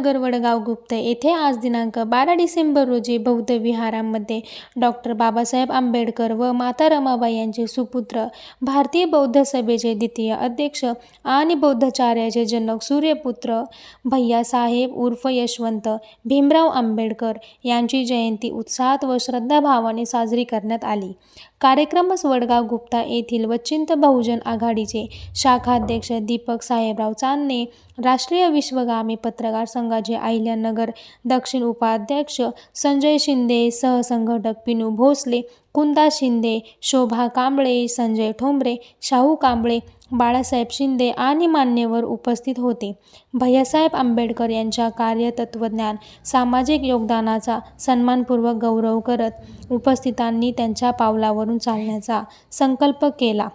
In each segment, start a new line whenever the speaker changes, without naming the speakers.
नगर वडगाव गुप्त येथे आज दिनांक बारा डिसेंबर रोजी बौद्ध विहारामध्ये डॉक्टर बाबासाहेब आंबेडकर व माता रमाबाई यांचे सुपुत्र भारतीय बौद्ध सभेचे द्वितीय अध्यक्ष आणि बौद्धाचार्याचे जनक सूर्यपुत्र भैयासाहेब उर्फ यशवंत भीमराव आंबेडकर यांची जयंती उत्साहात व श्रद्धाभावाने साजरी करण्यात आली. कार्यक्रमास वडगाव गुप्ता येथील वचिंत बहुजन आघाडीचे शाखाध्यक्ष दीपक साहेबराव चांदणे राष्ट्रीय विश्वगामी पत्रकार संघाचे अहिल्यानगर दक्षिण उपाध्यक्ष संजय शिंदे सहसंघटक पिनू भोसले कुंदा शिंदे शोभा कांबळे संजय ठोंबरे शाहू कांबळे बाळासाहेब शिंदे आणि मान्यवर उपस्थित होते. भैयासाहेब आंबेडकर यांच्या कार्यतत्त्वज्ञान सामाजिक योगदानाचा सन्मानपूर्वक गौरव करत उपस्थितांनी त्यांच्या पावलावरून चालण्याचा संकल्प केला.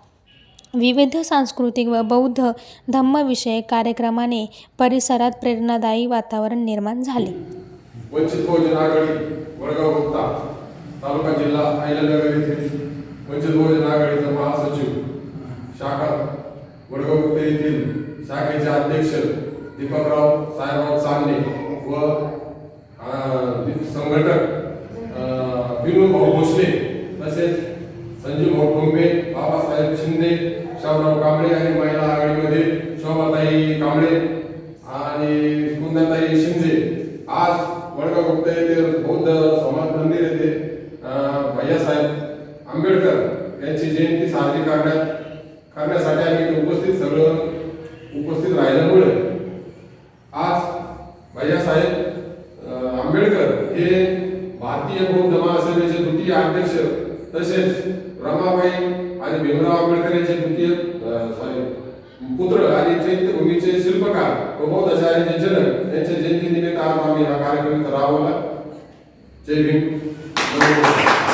विविध सांस्कृतिक व बौद्ध धम्मविषयक कार्यक्रमाने परिसरात प्रेरणादायी वातावरण निर्माण झाले.
वंचित बहुजन आघाडी वडगाव गुप्ता तालुका जिल्हा अहिल्यानगर येथील वंचित बहुजन आघाडीचा महासचिव शाखा वडगाव गुप्ता येथील शाखेचे अध्यक्ष दीपकराव साहेबराव चांदणे व संघटक विनू भाऊ भोसले तसेच संजीव भाऊ टोंबे बाबासाहेब शिंदे शामराव कांबळे आणि महिला आघाडीमध्ये शोभाताई कांबळे आणि कुंदाताई शिंदे. आज वडगाव गुप्त येथे बौद्ध समाज मंदिर येथे भैयासाहेब आंबेडकर यांची जयंती साजरी करण्यात करण्यासाठी आम्ही उपस्थित सगळं उपस्थित राहिल्यामुळे आज भैयासाहेब आंबेडकर हे भारतीय बौद्ध महासभेचे द्वितीय अध्यक्ष तसेच रमाबाई आणि भीमराव आंबेडकर यांचे द्वितीय सॉरी पुत्र आणि चैत्यभूमीचे शिल्पकार व बौद्धाचार्याचे जनक यांच्या जयंती निमित्त आज आम्ही हा कार्यक्रम राबवला. जय भीम.